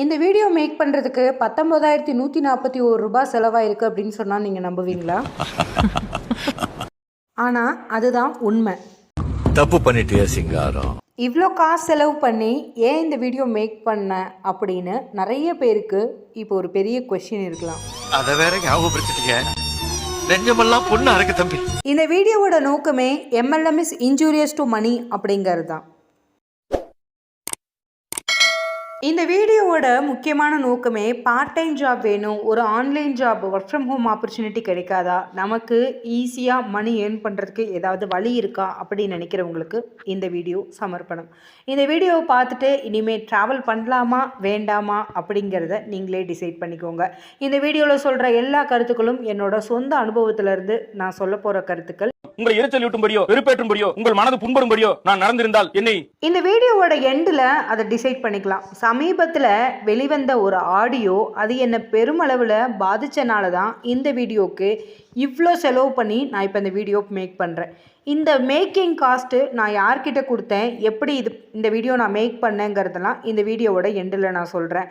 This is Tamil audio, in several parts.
இந்த வீடியோ மேக் பண்ணுறதுக்கு பத்தொம்போதாயிரத்தி நூற்றி நாற்பத்தி ஒரு ரூபாய் செலவாயிருக்கு அப்படின்னு சொன்னால் நீங்கள் நம்புவீங்களா? ஆனால் அதுதான் உண்மை. தப்பு பண்ணிட்டியா சிங்காரம்? இவ்வளோ காசு செலவு பண்ணி ஏன் இந்த வீடியோ மேக் பண்ண அப்படின்னு நிறைய பேருக்கு இப்போ ஒரு பெரிய கொஷின் இருக்கலாம். அத வேற ஞாபகப்படுத்திட்டீங்க. நெஞ்சமெல்லாம் பொண்ணு அறக்கு தம்பி. இந்த வீடியோவோட நோக்கமே MLM is injurious to money அப்படிங்கிறது தான் இந்த வீடியோவோட முக்கியமான நோக்கமே பார்ட் டைம் ஜாப் வேணும் ஒரு online job work from home opportunity கிடைக்காதா? நமக்கு ஈஸியாக மணி ஏர்ன் பண்ணுறதுக்கு ஏதாவது வழி இருக்கா? அப்படின்னு நினைக்கிறவங்களுக்கு இந்த வீடியோ சமர்ப்பணம். இந்த வீடியோவை பார்த்துட்டு இனிமேல் ட்ராவல் பண்ணலாமா வேண்டாமா அப்படிங்கிறத நீங்களே டிசைட் பண்ணிக்கோங்க. இந்த வீடியோவில் சொல்கிற எல்லா கருத்துக்களும் என்னோட சொந்த அனுபவத்திலேருந்து நான் சொல்ல போகிற கருத்துக்கள் உங்களை எரிச்சல் ஊட்டும்படியோ வெறுப்பேற்றும்படியோ உங்கள் மனது புண்படும்படியோ நான் நடந்திருந்தால் என்னை இந்த வீடியோவோட எண்டில் அதை டிசைட் பண்ணிக்கலாம். சமீபத்தில் வெளிவந்த ஒரு ஆடியோ அது என்னை பெருமளவில் பாதித்தனால தான் இந்த வீடியோக்கு இவ்வளோ செலவு பண்ணி நான் இப்போ இந்த வீடியோ மேக் பண்ணுறேன் இந்த மேக்கிங் காஸ்ட்டு நான் யார்கிட்ட கொடுத்தேன் எப்படி இது இந்த வீடியோ நான் மேக் பண்ணேங்கிறதெல்லாம் இந்த வீடியோவோட எண்டில் நான் சொல்கிறேன்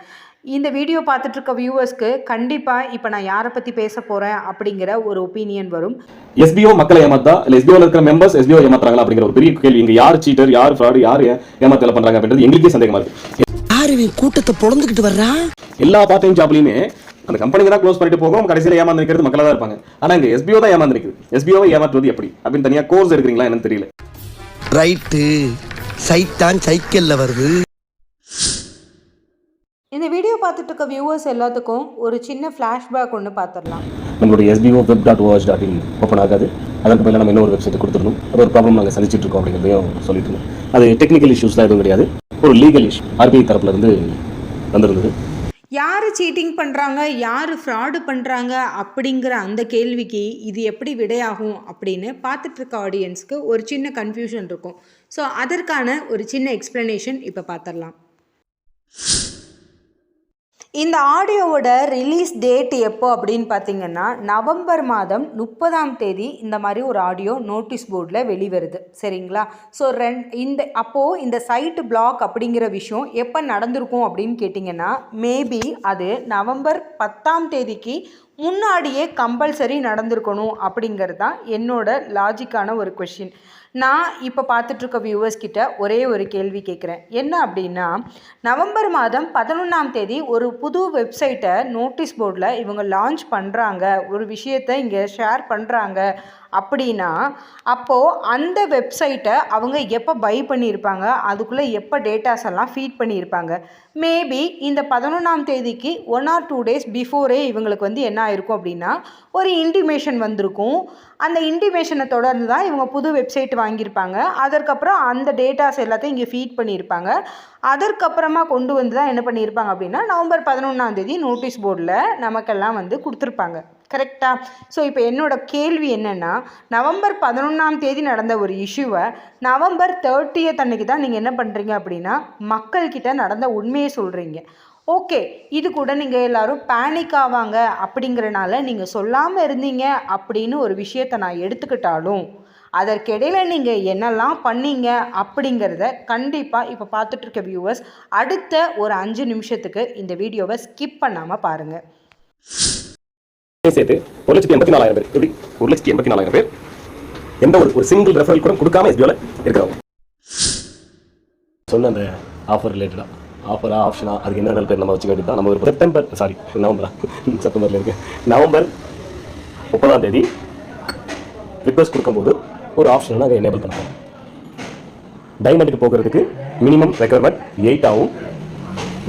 இந்த வீடியோ பார்த்துட்டு இருக்க வியூவர்ஸ்க்கு கண்டிப்பாக இப்போ நான் யாரை பற்றி பேச போகிறேன் அப்படிங்கிற ஒரு ஒப்பீனியன் வரும். எஸ்பிஓ மக்களை ஏமாத்தா? இல்ல எஸ்பிஓல இருக்கிற மெம்பர்ஸ் எஸ்பிஓ ஏமாத்துறாங்களா அப்படிங்கிற ஒரு பெரிய கேள்வி. இங்க யார் சீட்டர் யார் ஃப்ராட் யார் ஏமாத்தல பண்றாங்க அப்படின்றது எங்களுக்கே சந்தேகமா இருக்கு. யாரு இவன் கூட்டத்தை பொழந்துகிட்டு வர்றா? எல்லா பார்ட் டைம் ஜாப்லயுமே அந்த கம்பெனிங்க தான் க்ளோஸ் பண்ணிட்டு போகும் கடைசியில் ஏமாந்துருக்கிறது மக்களா தான் இருப்பாங்க. ஆனா இங்க எஸ்பிஓ தான் ஏமாந்துருக்குது எஸ்பிஓவை ஏமாற்றுவது எப்படி? அப்படின்னு தனியா கோர்ஸ் எடுக்கிறீங்களா என்னன்னு தெரியல. ரைட்டு சைத்தான் சைக்கிள்ல வருது. இந்த வீடியோ பார்த்துட்டு இருக்க வியூவர்ஸ் எல்லாத்துக்கும் ஒரு சின்ன ஃப்ளாஷ்பேக் ஒன்று பார்த்துடலாம். நம்மளுடைய SPO web dot OS dot in open ஆகாது. அதற்கு பதிலாக நம்ம இன்னொரு வெப்சைட் கொடுத்துருந்தோம் அது ஒரு ப்ராப்ளம் நாங்கள் சந்திச்சிட்டு இருக்கோம் அப்படிங்கிறதையும் சொல்லிட்டு இருந்தோம் அது டெக்னிக்கல் இஷ்யூஸ்லாம் எதுவும் கிடையாது. ஒரு லீகல் இஷ்யூ ஆர்பிஐ தரப்புல இருந்து வந்திருந்தது. யார் சீட்டிங் பண்ணுறாங்க யார் ஃப்ராடு பண்ணுறாங்க அப்படிங்கிற அந்த கேள்விக்கு இது எப்படி விடையாகும் அப்படின்னு பார்த்துட்டு இருக்க ஆடியன்ஸ்க்கு ஒரு சின்ன கன்ஃபியூஷன் இருக்கும். ஸோ அதற்கான ஒரு சின்ன எக்ஸ்ப்ளனேஷன் இப்போ பார்த்துடலாம். இந்த ஆடியோவோட ரிலீஸ் டேட் எப்போ அப்படின்னு பார்த்தீங்கன்னா நவம்பர் மாதம் முப்பதாம் தேதி இந்த மாதிரி ஒரு ஆடியோ நோட்டீஸ் போர்டில் வெளிவருது. சரிங்களா? ஸோ ரெண் இந்த அப்போது இந்த சைட்டு பிளாக் அப்படிங்கிற விஷயம் எப்போ நடந்திருக்கும் அப்படின்னு கேட்டிங்கன்னா மேபி அது நவம்பர் பத்தாம் தேதிக்கு முன்னாடியே கம்பல்சரி நடந்திருக்கணும் அப்படிங்கிறது தான் என்னோட லாஜிக்கான ஒரு கொஷின் நான் இப்போ பார்த்துட்ருக்க வியூவர்ஸ் கிட்ட ஒரே ஒரு கேள்வி கேட்குறேன். என்ன அப்படின்னா நவம்பர் மாதம் பதினொன்றாம் தேதி ஒரு புது வெப்சைட்டை நோட்டீஸ் போர்டில் இவங்க லான்ச் பண்ணுறாங்க ஒரு விஷயத்தை இங்கே ஷேர் பண்ணுறாங்க அப்படின்னா அப்போது அந்த வெப்சைட்டை அவங்க எப்போ பை பண்ணியிருப்பாங்க? அதுக்குள்ளே எப்போ டேட்டாஸ் எல்லாம் ஃபீட் பண்ணியிருப்பாங்க? மேபி இந்த பதினொன்றாம் தேதிக்கு one or two days before இவங்களுக்கு வந்து என்ன ஆயிருக்கும் அப்படின்னா ஒரு இன்டிமேஷன் வந்திருக்கும். அந்த இன்டிமேஷனை தொடர்ந்து தான் இவங்க புது வெப்சைட் வாங்கியிருப்பாங்க. அதற்கப்புறம் அந்த டேட்டாஸ் எல்லாத்தையும் இங்கே ஃபீட் பண்ணியிருப்பாங்க. அதற்கப்புறமா கொண்டு வந்து தான் என்ன பண்ணியிருப்பாங்க அப்படின்னா நவம்பர் பதினொன்றாம் தேதி நோட்டீஸ் போர்டில் நமக்கெல்லாம் வந்து கொடுத்துருப்பாங்க. கரெக்டாக ஸோ இப்போ என்னோட கேள்வி என்னென்னா நவம்பர் பதினொன்றாம் தேதி நடந்த ஒரு இஷ்யூவை நவம்பர் தேர்ட்டியத் அன்னைக்கு தான் நீங்கள் என்ன பண்ணுறீங்க அப்படின்னா மக்கள்கிட்ட நடந்த உண்மையை சொல்கிறீங்க ஓகே இது கூட நீங்கள் எல்லாரும் பேனிக் ஆவாங்க அப்படிங்கிறனால நீங்கள் சொல்லாமல் இருந்தீங்க அப்படின்னு ஒரு விஷயத்தை நான் எடுத்துக்கிட்டாலும் அதற்கிடையில் நீங்கள் என்னெல்லாம் பண்ணீங்க அப்படிங்கிறத கண்டிப்பாக இப்போ பார்த்துட்ருக்க வியூவர்ஸ் அடுத்த ஒரு அஞ்சு நிமிஷத்துக்கு இந்த வீடியோவை ஸ்கிப் பண்ணாமல் பாருங்கள் சேர்த்து ஒரு லட்சத்தி எண்பத்தி நாலாயிரம் பேர். எப்படி? ஒரு லட்சத்தி எண்பத்தி நாலாயிரம் பேர். எந்த ஒரு ஒரு சிங்கிள் ரெஃபரல் கூட கொடுக்காம எஸ்பிஓல இருக்கிறவங்க. சொன்ன அந்த ஆஃபர் ரிலேட்டடா ஆஃபரா ஆப்ஷனா அதுக்கு என்ன பேர் நம்ம வச்சுக்க வேண்டியது நம்ம ஒரு செப்டம்பர் சாரி நவம்பரா செப்டம்பர்ல இருக்கு. நவம்பர் முப்பதாம் தேதி ரிக்வஸ்ட் கொடுக்கும்போது ஒரு ஆப்ஷன் நாங்கள் எனேபிள் பண்ணுவோம். டைமண்டுக்கு போகிறதுக்கு மினிமம் ரெக்குவயர்மெண்ட் எயிட் ஆகும்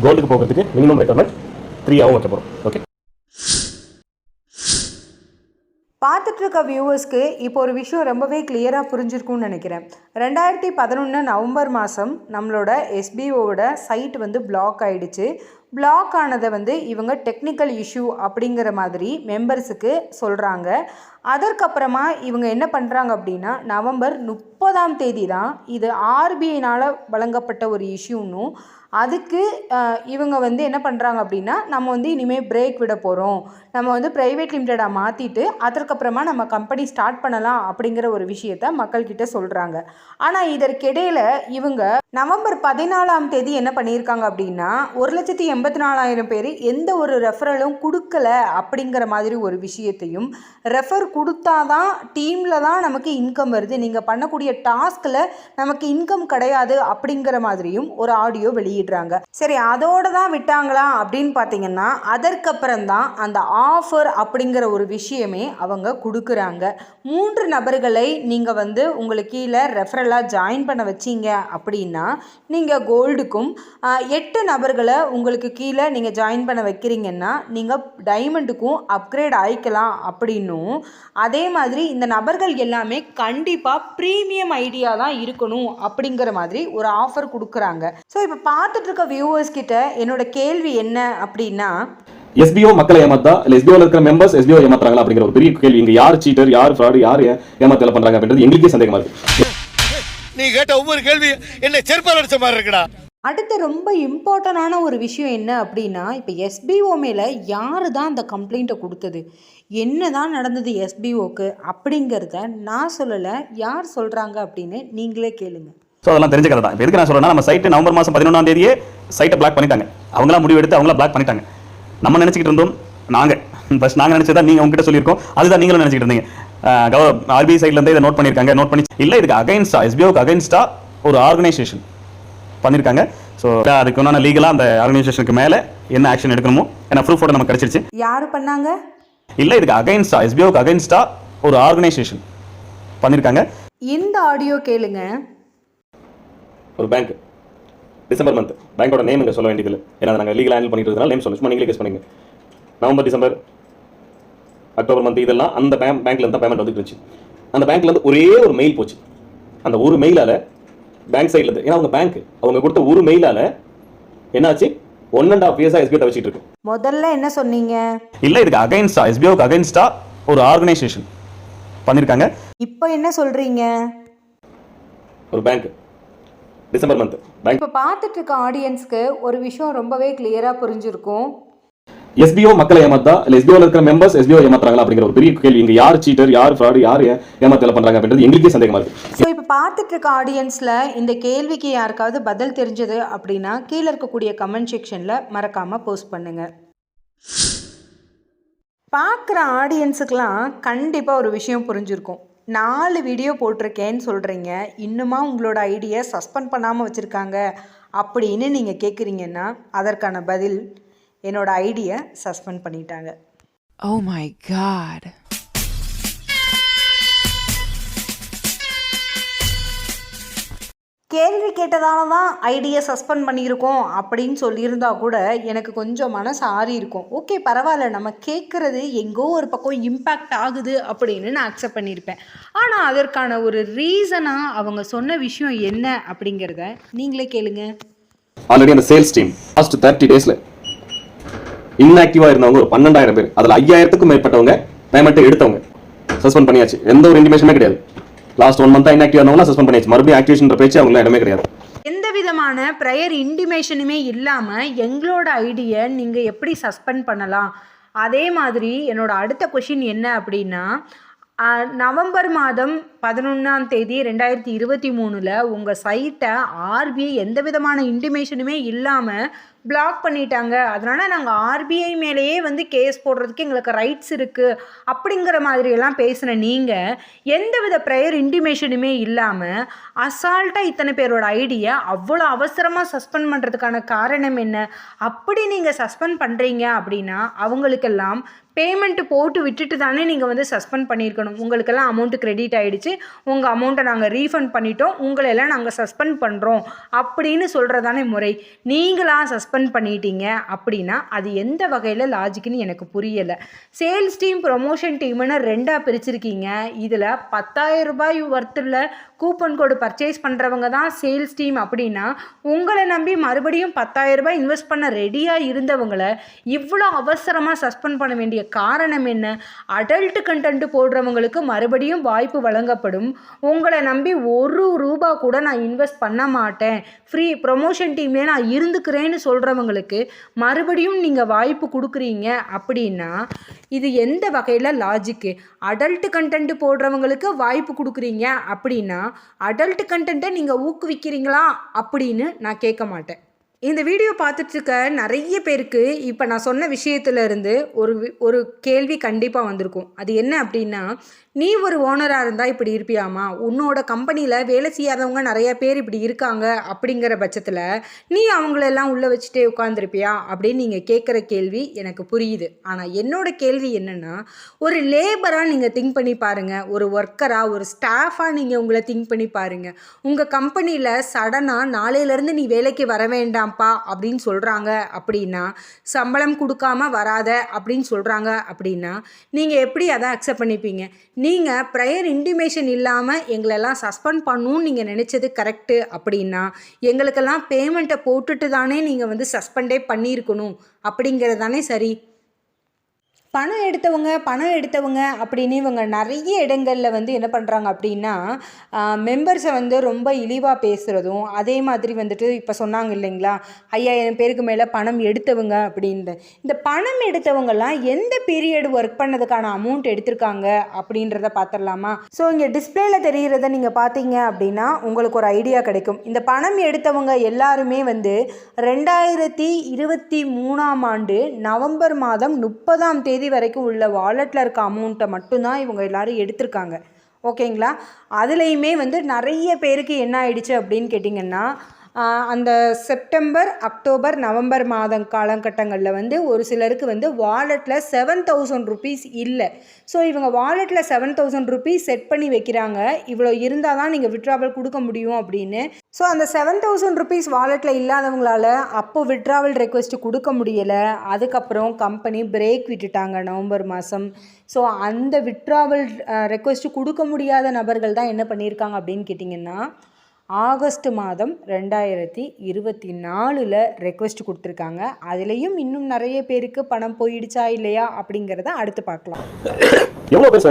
கோல்டுக்கு போகிறதுக்கு மினிமம் ரெக்குவயர்மெண்ட் த்ரீ ஆகும் வைக்க போகிறோம் ஓகே பார்த்துட்ருக்க வியூவர்ஸ்க்கு இப்போ ஒரு விஷயம் ரொம்பவே கிளியராக புரிஞ்சிருக்கும்னு நினைக்கிறேன். ரெண்டாயிரத்தி பதினொன்று நவம்பர் மாதம் நம்மளோட எஸ்பிஓவோட சைட் வந்து பிளாக் ஆகிடுச்சு பிளாக் ஆனதை வந்து இவங்க டெக்னிக்கல் இஷ்யூ அப்படிங்கிற மாதிரி மெம்பர்ஸுக்கு சொல்கிறாங்க அதற்கப்புறமா இவங்க என்ன பண்ணுறாங்க அப்படின்னா நவம்பர் முப்பதாம் தேதி தான் இது ஆர்பிஐனால் வழங்கப்பட்ட ஒரு இஷ்யூன்னும் அதுக்கு இவங்க வந்து என்ன பண்ணுறாங்க அப்படின்னா நம்ம வந்து இனிமேல் பிரேக் விட போகிறோம் நம்ம வந்து ப்ரைவேட் லிமிட்டடாக மாற்றிட்டு அதற்கப்புறமா நம்ம கம்பெனி ஸ்டார்ட் பண்ணலாம் அப்படிங்கிற ஒரு விஷயத்த மக்கள்கிட்ட சொல்கிறாங்க ஆனால் இதற்கிடையில் இவங்க நவம்பர் பதினாலாம் தேதி என்ன பண்ணியிருக்காங்க அப்படின்னா ஒரு லட்சத்தி எண்பத்தி நாலாயிரம் பேர் எந்த ஒரு ரெஃபரலும் கொடுக்கல அப்படிங்கிற மாதிரி ஒரு விஷயத்தையும் ரெஃபர் கொடுத்தாதான் டீமில் தான் நமக்கு இன்கம் வருது. நீங்கள் பண்ணக்கூடிய டாஸ்கில் நமக்கு இன்கம் கிடையாது அப்படிங்கிற மாதிரியும் ஒரு ஆடியோ வெளியிடுறாங்க. சரி அதோட தான் விட்டாங்களா அப்படின்னு பார்த்தீங்கன்னா அதற்கப்புறம் தான் அந்த ஆஃபர் அப்படிங்கிற ஒரு விஷயமே அவங்க கொடுக்குறாங்க. மூன்று நபர்களை நீங்கள் வந்து உங்களுக்கு கீழே ரெஃபரலாக ஜாயின் பண்ண வச்சீங்க அப்படின்னா நீங்கள் கோல்டுக்கும் எட்டு நபர்களை உங்களுக்கு கீழே நீங்கள் ஜாயின் பண்ண வைக்கிறீங்கன்னா நீங்கள் டைமண்டுக்கும் அப்கிரேட் ஆயிக்கலாம் அப்படின்னும் அதே மாதிரி இந்த நபர்கள் எல்லாமே கண்டிப்பாக ப்ரீமியம் ஐடியா தான் இருக்கணும் அப்படிங்கிற மாதிரி ஒரு ஆஃபர் கொடுக்குறாங்க. ஸோ இப்போ பார்த்துட்டு இருக்க வியூவர்ஸ் கிட்ட என்னோட கேள்வி என்ன அப்படின்னா எஸ்பிஓ மக்களை ஏமாத்தா? இல்ல எஸ்பிஓல இருக்கிற மெம்பர்ஸ் எஸ்பிஓ ஏமாத்துறாங்களா அப்படிங்கிற ஒரு பெரிய கேள்வி. இங்க யார் சீட்டர் யார் ஃப்ராடு யார் ஏமாத்தல பண்றாங்க அப்படின்றது எங்களுக்கே சந்தேகமா இருக்கு. நீ கேட்ட ஒவ்வொரு கேள்வி என்ன செருப்பால் அடிச்ச மாதிரி இருக்குடா. அடுத்து ரொம்ப இம்பார்ட்டண்டான ஒரு விஷயம் என்ன அப்படின்னா இப்போ எஸ்பிஓ மேலே யார் தான் அந்த கம்ப்ளைண்ட்டை கொடுத்தது? என்ன தான் நடந்தது எஸ்பிஓக்கு அப்படிங்கிறத நான் சொல்லலை யார் சொல்கிறாங்க அப்படின்னு நீங்களே கேளுங்க. ஸோ அதெல்லாம் தெரிஞ்ச கதை தான். இப்போ எதுக்கு நான் சொல்றேன்னா நம்ம சைட்டு நவம்பர் மாதம் பதினொன்றாம் தேதியே சைட்டை பிளாக் பண்ணிட்டாங்க. அவங்களாம் முடிவு எடுத்து அவங்களா பிளாக் பண்ணிட்டாங்க. நம்ம நினச்சிக்கிட்டு இருந்தோம் நாங்கள் ஃபர்ஸ்ட் நாங்கள் நினச்சதா நீங்கள் உங்ககிட்ட சொல்லியிருக்கோம். அதுதான் நீங்களும் நினச்சிக்கிட்டு இருந்தீங்க. ஆர்பிஐ சைட்லேருந்து இதை நோட் பண்ணியிருக்காங்க. நோட் பண்ணி இல்லை இதுக்கு அகைன்ஸ்டா எஸ்பிஓக்கு அகைன்ஸ்டா ஒரு ஆர்கனைசேஷன் பண்ணியிருக்காங்க. ஸோ அதுக்கு உண்டான லீகலாக அந்த ஆர்கனைசேஷனுக்கு மேலே என்ன ஆக்ஷன் எடுக்கணுமோ ஏன்னா ப்ரூஃபோட நமக்கு கிடைச்சிருச்சு. யார் பண்ணாங்க? இல்லை இதுக்கு அகைன்ஸ்டா எஸ்பிஓக்கு அகைன்ஸ்டா ஒரு ஆர்கனைசேஷன் பண்ணியிருக்காங்க இந்த ஆடியோ கேளுங்க. ஒரு பேங்க் டிசம்பர் மந்த் பேங்கோட நேம் இங்கே சொல்ல வேண்டியதில்லை. ஏன்னா நாங்கள் லீகல் ஹேண்டில் பண்ணிட்டு இருக்கனால நேம் சொல்ல சும்மா நீங்களே கெஸ் பண்ணுங்க. நவம்பர் டிசம்பர் அக்டோபர் மந்த் இதெல்லாம் அந்த பேங்க் பேங்க்ல இருந்து பேமெண்ட் வந்துட்டு இருந்துச்சு. அந்த பேங்க்ல இருந்து ஒரே ஒரு மெயில் போச்சு. அந்த ஒரு மெயிலால பேங்க் சைட்ல இருந்து ஏன்னா அவங்க பேங்க் அவங்க கொடுத்த ஒரு மெயிலால என்னாச்சு? ஒன் அண்ட் ஆஃப் இயர்ஸாக எஸ்பிஐ வச்சுட்டு இருக்கு முதல்ல என்ன சொன்னீங்க? இல்லை இதுக்கு அகைன்ஸ்டா எஸ்பிஓக்கு அகைன்ஸ்டா ஒரு ஆர்கனைசேஷன் பண்ணியிருக்காங்க இப்போ என்ன சொல்கிறீங்க ஒரு பேங்க் டிசம்பர் மந்த் இப்போ பார்த்துட்டு இருக்க ஆடியன்ஸ்க்கு ஒரு விஷயம் ரொம்பவே கிளியராக புரிஞ்சிருக்கும். எஸ்பிஓ மக்களை ஏமாத்தா? இல்ல எஸ்பிஓல இருக்கிற மெம்பர்ஸ் எஸ்பிஓ ஏமாத்துறாங்களா அப்படிங்கிற ஒரு பெரிய கேள்வி. இங்க யார் சீட்டர் யார் ஃப்ராடு யார் ஏமாத்தல பண்றாங்க அப்படின்றது எங்களுக்கே சந்தேகமா இருக்கு. ஸோ இப்போ பார்த்துட்டு இருக்க ஆடியன்ஸில் இந்த கேள்விக்கு யாருக்காவது பதில் தெரிஞ்சது அப்படின்னா கீழே இருக்கக்கூடிய கமெண்ட் செக்ஷனில் மறக்காமல் போஸ்ட் பண்ணுங்கள் பார்க்குற ஆடியன்ஸுக்கெலாம் கண்டிப்பாக ஒரு விஷயம் புரிஞ்சிருக்கும். நாலு வீடியோ போட்டிருக்கேன்னு சொல்கிறீங்க இன்னுமா உங்களோட ஐடியை சஸ்பெண்ட் பண்ணாமல் வச்சுருக்காங்க அப்படின்னு நீங்கள் கேட்குறீங்கன்னா அதற்கான பதில் என்னோட ஐடியை சஸ்பெண்ட் பண்ணிட்டாங்க. Oh my god. கேள்வி கேட்டதால தான் ஐடியை சஸ்பெண்ட் பண்ணியிருக்கோம் அப்படின்னு சொல்லியிருந்தா கூட எனக்கு கொஞ்சம் மனசு ஆறி இருக்கும். ஓகே பரவாயில்ல நம்ம கேட்குறது எங்கோ ஒரு பக்கம் இம்பேக்ட் ஆகுது அப்படின்னு நான் அக்செப்ட் பண்ணியிருப்பேன். ஆனால் அதற்கான ஒரு ரீசனாக அவங்க சொன்ன விஷயம் என்ன அப்படிங்கிறத நீங்களே கேளுங்க. ஆல்ரெடி அந்த சேல்ஸ் டீம் லாஸ்ட் தேர்ட்டி டேஸ்ல இன்ஆக்டிவா இருந்தவங்க ஒரு பன்னெண்டாயிரம் பேர். அதுல ஐயாயிரத்துக்கும் மேற்பட்டவங்க பேமெண்ட் எடுத்தவங்க. சஸ்பெண்ட் பண்ணியாச்சு. எந்த ஒரு இன்டிமேஷனுமே கிடையாது. லாஸ்ட் ஒன் மந்த்தா இன்ஆக்டிவ் இருந்தவங்க சஸ்பெண்ட் பண்ணியாச்சு. மறுபடியும் ஆக்டிவேஷன் பேச்சு அவங்களுக்கு இடமே கிடையாது. எந்த விதமான ப்ரையர் இன்டிமேஷனுமே இல்லாமல் எங்களோட ஐடியை நீங்கள் எப்படி சஸ்பெண்ட் பண்ணலாம்? அதே மாதிரி என்னோட அடுத்த கொஷின் என்ன அப்படின்னா நவம்பர் மாதம் பதினொன்றாம் தேதி ரெண்டாயிரத்தி இருபத்தி மூணில் உங்கள் சைட்டை ஆர்பிஐ எந்த விதமான இன்டிமேஷனுமே இல்லாமல் பிளாக் பண்ணிட்டாங்க. அதனால் நாங்கள் ஆர்பிஐ மேலேயே வந்து கேஸ் போடுறதுக்கு எங்களுக்கு ரைட்ஸ் இருக்குது அப்படிங்கிற மாதிரியெல்லாம் பேசின நீங்கள் எந்தவித ப்ரேயர் இன்டிமேஷனுமே இல்லாமல் அசால்ட்டாக இத்தனை பேரோட ஐடியை அவ்வளோ அவசரமாக சஸ்பெண்ட் பண்ணுறதுக்கான காரணம் என்ன? அப்படி நீங்கள் சஸ்பெண்ட் பண்ணுறீங்க அப்படின்னா அவங்களுக்கெல்லாம் பேமெண்ட் போட்டு விட்டுட்டு தானே நீங்கள் வந்து சஸ்பெண்ட் பண்ணியிருக்கணும். உங்களுக்கெல்லாம் அமௌண்ட்டு கிரெடிட் ஆகிடுச்சு உங்கள் அமௌண்ட்டை நாங்கள் ரீஃபண்ட் பண்ணிட்டோம். உங்களெல்லாம் நாங்கள் சஸ்பெண்ட் பண்ணுறோம் அப்படின்னு சொல்கிறதானே முறை. நீங்களாக சஸ்பெண்ட் சஸ்பெண்ட் பண்ணிட்டீங்க அப்படின்னா அது எந்த வகையில் லாஜிக்னு எனக்கு புரியலை. சேல்ஸ் டீம் ப்ரொமோஷன் டீம்னு ரெண்டாக பிரிச்சிருக்கீங்க. இதில் பத்தாயிரம் ரூபாய் ஒர்த்தில் கூப்பன் கோடு பர்ச்சேஸ் பண்ணுறவங்க தான் சேல்ஸ் டீம் அப்படின்னா உங்களை நம்பி மறுபடியும் பத்தாயிரம் ரூபாய் இன்வெஸ்ட் பண்ண ரெடியாக இருந்தவங்களை இவ்வளோ அவசரமாக சஸ்பெண்ட் பண்ண வேண்டிய காரணம் என்ன? அடல்ட் கண்டென்ட் போடுறவங்களுக்கு மறுபடியும் வாய்ப்பு வழங்கப்படும். உங்களை நம்பி ஒரு ரூபா கூட நான் இன்வெஸ்ட் பண்ண மாட்டேன். ஃப்ரீ ப்ரொமோஷன் டீம்லேயே நான் இருந்துக்கிறேன்னு சொல்கிறவங்களுக்கு மறுபடியும் நீங்கள் வாய்ப்பு கொடுக்குறீங்க அப்படின்னா இது எந்த வகையில் லாஜிக்கு அடல்ட் கண்டென்ட் போடுறவங்களுக்கு வாய்ப்பு கொடுக்குறீங்க அப்படின்னா அடல்ட் கண்டென்ட்டை நீங்கள் ஊக்குவிக்கிறீங்களா அப்படின்னு நான் கேட்க மாட்டேன். இந்த வீடியோ பார்த்துட்ருக்க நிறைய பேருக்கு இப்போ நான் சொன்ன விஷயத்துல இருந்து ஒரு ஒரு கேள்வி கண்டிப்பாக வந்திருக்கும். அது என்ன அப்படின்னா நீ ஒரு ஓனராக இருந்தால் இப்படி இருப்பியாமா? உன்னோட கம்பெனியில் வேலை செய்யாதவங்க நிறைய பேர் இப்படி இருக்காங்க அப்படிங்கிற பட்சத்தில் நீ அவங்களெல்லாம் உள்ளே வச்சுட்டே உட்காந்துருப்பியா அப்படின்னு நீங்கள் கேட்குற கேள்வி எனக்கு புரியுது. ஆனால் என்னோட கேள்வி என்னென்னா ஒரு லேபராக நீங்கள் திங்க் பண்ணி பாருங்கள் ஒரு ஒர்க்கராக ஒரு ஸ்டாஃபாக நீங்கள் உங்களை திங்க் பண்ணி பாருங்கள் உங்கள் கம்பெனியில் சடனாக நாளையிலேருந்து நீ வேலைக்கு வர வேண்டாம்ப்பா அப்படின்னு சொல்கிறாங்க அப்படின்னா சம்பளம் கொடுக்காம வராத அப்படின்னு சொல்கிறாங்க அப்படின்னா நீங்கள் எப்படி அதை அக்செப்ட் பண்ணிப்பீங்க? நீங்கள் ப்ரையர் இன்டிமேஷன் இல்லாமல் எங்களெல்லாம் சஸ்பெண்ட் பண்ணணும்னு நீங்கள் நினச்சது கரெக்டு அப்படின்னா எங்களுக்கெல்லாம் பேமெண்ட்டை போட்டுட்டு தானே நீங்கள் வந்து சஸ்பெண்டே பண்ணியிருக்கணும் அப்படிங்கிறது தானே சரி. பணம் எடுத்தவங்க பணம் எடுத்தவங்க அப்படின்னு இவங்க நிறைய இடங்களில் வந்து என்ன பண்ணுறாங்க அப்படின்னா மெம்பர்ஸை வந்து ரொம்ப இழிவாக பேசுகிறதும் அதே மாதிரி வந்துட்டு இப்போ சொன்னாங்க இல்லைங்களா ஐயாயிரம் பேருக்கு மேலே பணம் எடுத்தவங்க அப்படின்ற இந்த பணம் எடுத்தவங்கலாம் எந்த பீரியட் ஒர்க் பண்ணதுக்கான அமௌண்ட் எடுத்திருக்காங்க அப்படின்றத பார்த்துடலாமா ஸோ இங்கே டிஸ்பிளேல தெரிகிறத நீங்கள் பார்த்தீங்க அப்படின்னா உங்களுக்கு ஒரு ஐடியா கிடைக்கும். இந்த பணம் எடுத்தவங்க எல்லாருமே வந்து ரெண்டாயிரத்தி இருபத்தி மூணாம் ஆண்டு நவம்பர் மாதம் முப்பதாம் தேதி வரைக்கும் உள்ள வாலெட்டில் இருக்க அமௌண்ட்டை மட்டும்தான் இவங்க எல்லோரும் எடுத்திருக்காங்க. ஓகேங்களா அதுலேயுமே வந்து நிறைய பேருக்கு என்ன ஆயிடுச்சு அப்படின்னு கேட்டிங்கன்னா அந்த செப்டம்பர் அக்டோபர் நவம்பர் மாதம் காலகட்டங்களில் வந்து ஒரு சிலருக்கு வந்து வாலெட்டில் செவன் தௌசண்ட் ருபீஸ் இல்லை. ஸோ இவங்க வாலெட்டில் செவன் தௌசண்ட் ருபீஸ் செட் பண்ணி வைக்கிறாங்க. இவ்வளோ இருந்தால் தான் நீங்கள் விட்ராவல் கொடுக்க முடியும் அப்படின்னு. ஸோ அந்த செவன் தௌசண்ட் ருபீஸ் வாலெட்டில் இல்லாதவங்களால அப்போ விட்ராவல் ரெக்வெஸ்ட் கொடுக்க முடியலை. அதுக்கப்புறம் கம்பெனி பிரேக் விட்டுட்டாங்க நவம்பர் மாதம் ஸோ அந்த விட்ராவல் ரெக்வெஸ்ட் கொடுக்க முடியாத நபர்கள் தான் என்ன பண்ணியிருக்காங்க அப்படின்னு கேட்டிங்கன்னா ஆகஸ்ட் மாதம் ரெண்டாயிரத்தி இருபத்தி நாலில் ரெக்வெஸ்ட் கொடுத்துருக்காங்க. அதுலேயும் இன்னும் நிறைய பேருக்கு பணம் போயிடுச்சா இல்லையா அப்படிங்கிறத அடுத்து பார்க்கலாம். எவ்வளோ பேர்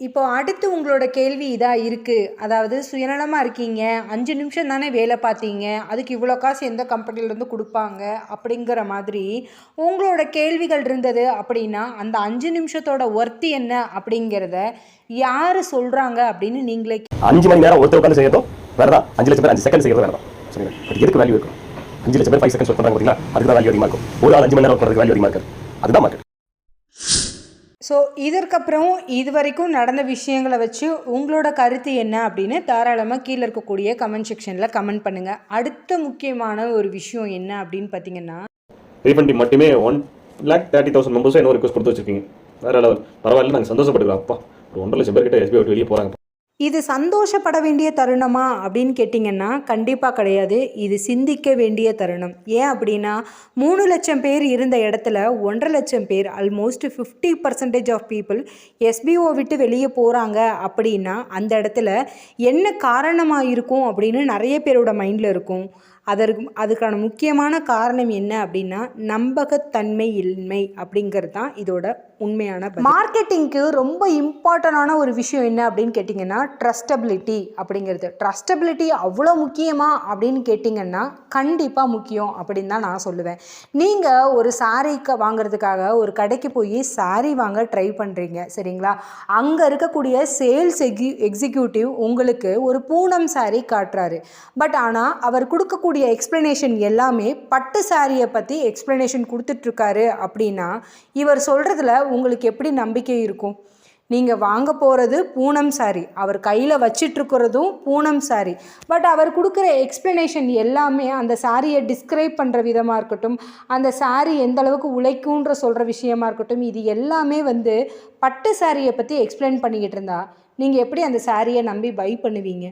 இப்போ அடுத்து உங்களோட கேள்வி இதாக இருக்குது அதாவது சுயநலமாக இருக்கீங்க அஞ்சு நிமிஷம் தானே வேலை பார்த்தீங்க அதுக்கு இவ்வளோ காசு எந்த கம்பெனிலேருந்து கொடுப்பாங்க அப்படிங்கிற மாதிரி உங்களோட கேள்விகள் இருந்தது அப்படின்னா அந்த அஞ்சு நிமிஷத்தோட ஒர்த்து என்ன அப்படிங்கிறத யார் சொல்கிறாங்க அப்படின்னு நீங்களே அஞ்சு மணி நேரம் ஒருத்தர் உட்காந்து செய்யறதோ வேறதா? அஞ்சு லட்சம் பேர் அஞ்சு செகண்ட் செய்யறது வேறதா? சரிங்களா பட் எதுக்கு வேல்யூ இருக்கும்? அஞ்சு லட்சம் பேர் ஃபைவ் செகண்ட் சொல்கிறாங்க பார்த்தீங்களா? அதுக்கு தான் வேல்யூ அதிகமாக இருக்கும். ஒரு ஆள் அஞ்சு மணி நேரம் ஒர்க் பண்ணுறதுக்கு வேல்யூ அதிகமாக இருக்கு அதுதான் மார்க்கெட் ஸோ இதற்கப்புறம் இது வரைக்கும் நடந்த விஷயங்களை வச்சு உங்களோட கருத்து என்ன அப்படின்னு தாராளமாக கீழே இருக்கக்கூடிய கமெண்ட் செக்ஷனில் கமெண்ட் பண்ணுங்கள் அடுத்த முக்கியமான ஒரு விஷயம் என்ன அப்படின்னு பார்த்தீங்கன்னா ரீஃபண்ட் மட்டுமே ஒன் லேக் தேர்ட்டி தௌசண்ட் மெம்பர்ஸும் என்ன ரிக்வஸ்ட் கொடுத்து வச்சிருக்கீங்க. வேற லெவல் பரவாயில்ல நாங்கள் சந்தோஷப்படுறோம் அப்பா ஒரு ஒன்றரை லட்சம் பேர்கிட்ட எஸ்பிஐ வெளியே போகிறாங்க இது சந்தோஷப்பட வேண்டிய தருணமா அப்படின்னு கேட்டிங்கன்னா கண்டிப்பாக கிடையாது. இது சிந்திக்க வேண்டிய தருணம். ஏன் அப்படின்னா மூணு லட்சம் பேர் இருந்த இடத்துல ஒன்றரை லட்சம் பேர் almost fifty percentage of people SPO விட்டு வெளியே போகிறாங்க அப்படின்னா அந்த இடத்துல என்ன காரணமாக இருக்கும் அப்படின்னு நிறைய பேரோட மைண்டில் இருக்கும். அதற்கு அதுக்கான முக்கியமான காரணம் என்ன அப்படின்னா நம்பகத்தன்மை இன்மை அப்படிங்கிறது தான் இதோட உண்மையான மார்க்கெட்டிங்க்கு ரொம்ப இம்பார்ட்டண்டான ஒரு விஷயம் என்ன அப்படின்னு கேட்டிங்கன்னா ட்ரஸ்டபிலிட்டி அப்படிங்கிறது. ட்ரஸ்டபிலிட்டி அவ்வளோ முக்கியமா அப்படின்னு கேட்டிங்கன்னா கண்டிப்பாக முக்கியம் அப்படின்னு தான் நான் சொல்லுவேன். நீங்கள் ஒரு சாரீக்கு வாங்குறதுக்காக ஒரு கடைக்கு போய் சாரீ வாங்க ட்ரை பண்ணுறீங்க சரிங்களா? அங்கே இருக்கக்கூடிய சேல்ஸ் எக்ஸி எக்ஸிக்யூட்டிவ் உங்களுக்கு ஒரு பூனம் சாரீ காட்டுறாரு. பட் ஆனால் அவர் கொடுக்கக்கூடிய எக்ஸ்ப்ளனேஷன் எல்லாமே பட்டு சாரியை பற்றி எக்ஸ்ப்ளனேஷன் கொடுத்துட்ருக்காரு அப்படின்னா இவர் சொல்கிறதுல உங்களுக்கு எப்படி நம்பிக்கை இருக்கும்? நீங்கள் வாங்க போகிறது பூனம் சாரி அவர் கையில் வச்சிட்ருக்கிறதும் பூனம் சாரி பட் அவர் கொடுக்குற எக்ஸ்ப்ளனேஷன் எல்லாமே அந்த சாரியை டிஸ்கிரைப் பண்ணுற விதமாக இருக்கட்டும் அந்த சாரி எந்த அளவுக்கு உழைக்குன்ற சொல்கிற விஷயமா இருக்கட்டும் இது எல்லாமே வந்து பட்டு சாரியை பற்றி எக்ஸ்பிளைன் பண்ணிக்கிட்டு இருந்தா நீங்கள் எப்படி அந்த சாரியை நம்பி பை பண்ணுவீங்க?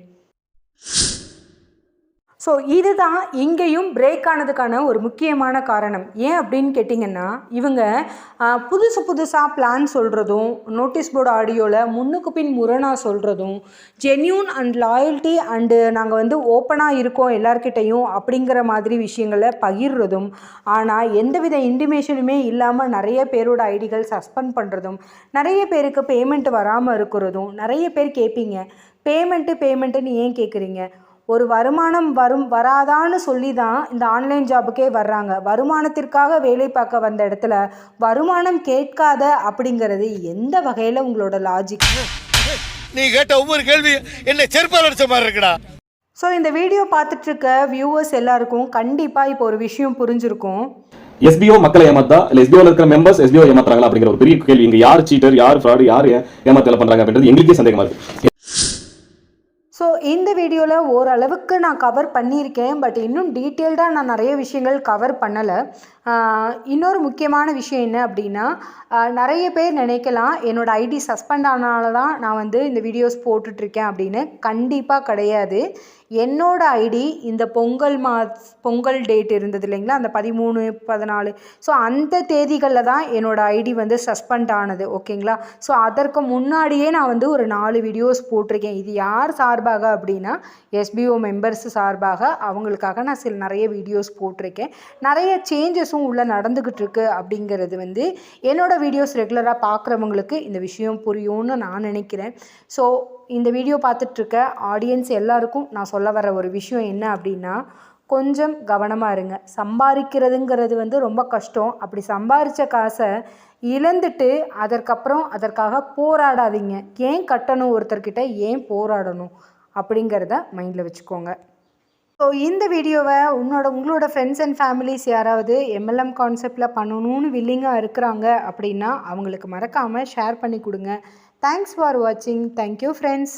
ஸோ இதுதான் இங்கேயும் பிரேக் ஆனதுக்கான ஒரு முக்கியமான காரணம். ஏன் அப்படின்னு கேட்டிங்கன்னா இவங்க புதுசு புதுசாக பிளான் சொல்கிறதும் நோட்டீஸ் போர்டு ஆடியோவில் முன்னுக்கு பின் முரணாக சொல்கிறதும் ஜென்யூன் அண்ட் லாயல்ட்டி அண்டு நாங்கள் வந்து ஓப்பனாக இருக்கோம் எல்லார்கிட்டையும் அப்படிங்கிற மாதிரி விஷயங்களை பகிர்றதும் ஆனால் எந்தவித இன்டிமேஷனுமே இல்லாமல் நிறைய பேரோட ஐடிகள் சஸ்பெண்ட் பண்ணுறதும் நிறைய பேருக்கு பேமெண்ட் வராமல் இருக்கிறதும் நிறைய பேர் கேட்பீங்க பேமெண்ட்டு பேமெண்ட்டுன்னு ஏன் கேட்குறீங்க ஒரு வருமானம் வரும் வராதான்னு சொல்லி தான் இந்த ஆன்லைன் ஜாபுக்கே வர்றாங்க. வருமானத்திற்காக வேலை பார்க்க வந்த இடத்துல வருமானம் கேட்காத அப்படிங்கிறது எந்த வகையில் உங்களோட லாஜிக் நீ கேட்ட ஒவ்வொரு கேள்வி என்னை செருப்பால் அடிச்ச மாதிரி இருக்குடா. ஸோ இந்த வீடியோ பார்த்துட்ருக்க வியூவர்ஸ் எல்லாருக்கும் கண்டிப்பாக இப்போ ஒரு விஷயம் புரிஞ்சிருக்கும். எஸ்பிஓ மக்களை ஏமாத்தா? இல்ல எஸ்பிஓல இருக்கிற மெம்பர்ஸ் எஸ்பிஓ ஏமாத்துறாங்களா அப்படிங்கிற ஒரு பெரிய கேள்வி. இங்க யார் சீட்டர் யார் ஃப்ராடு யார் ஏமாத்தல பண்றாங்க அப்படின்றது எங்களுக்கே சந்தேகமா இருக்கு. ஸோ இந்த வீடியோவில் ஓரளவுக்கு நான் கவர் பண்ணியிருக்கேன் பட் இன்னும் டீட்டெயில்டாக நான் நிறைய விஷயங்கள் கவர் பண்ணலை. இன்னொரு முக்கியமான விஷயம் என்ன அப்படின்னா நிறைய பேர் நினைக்கலாம் என்னோடய ஐடி சஸ்பெண்ட் ஆனால தான் நான் வந்து இந்த வீடியோஸ் போட்டுட்ருக்கேன் அப்படின்னு. கண்டிப்பாக கிடையாது. என்னோடய ஐடி இந்த பொங்கல் மா பொங்கல் டேட் இருந்தது இல்லைங்களா? அந்த பதிமூணு பதினாலு. ஸோ அந்த தேதிகளில் தான் என்னோடய ஐடி வந்து சஸ்பெண்ட் ஆனது ஓகேங்களா? ஸோ அதற்கு முன்னாடியே நான் வந்து ஒரு நாலு வீடியோஸ் போட்டிருக்கேன். இது யார் சார்பாக அப்படின்னா எஸ்பிஓ மெம்பர்ஸ் சார்பாக அவங்களுக்காக நான் சில நிறைய வீடியோஸ் போட்டிருக்கேன். நிறைய சேஞ்சஸ் ப்ராசஸும் உள்ளே நடந்துக்கிட்டு இருக்கு அப்படிங்கிறது வந்து என்னோடய வீடியோஸ் ரெகுலராக பார்க்குறவங்களுக்கு இந்த விஷயம் புரியும்னு நான் நினைக்கிறேன். ஸோ இந்த வீடியோ பார்த்துட்ருக்க ஆடியன்ஸ் எல்லாருக்கும் நான் சொல்ல வர ஒரு விஷயம் என்ன அப்படின்னா கொஞ்சம் கவனமாக இருங்க. சம்பாதிக்கிறதுங்கிறது வந்து ரொம்ப கஷ்டம். அப்படி சம்பாதிச்ச காசை இழந்துட்டு அதற்கப்புறம் அதற்காக போராடாதீங்க. ஏன் கட்டணும் ஒருத்தர்கிட்ட? ஏன் போராடணும்? அப்படிங்கிறத மைண்டில் வச்சுக்கோங்க. ஸோ இந்த வீடியோவை உன்னோட உங்களோட ஃப்ரெண்ட்ஸ் அண்ட் ஃபேமிலிஸ் யாராவது எம்எல்எம் கான்செப்டில் பண்ணணும்னு வில்லிங்காக இருக்கிறாங்க அப்படின்னா அவங்களுக்கு மறக்காமல் ஷேர் பண்ணி கொடுங்க. தேங்க்ஸ் ஃபார் வாட்சிங் தேங்க்யூ ஃப்ரெண்ட்ஸ்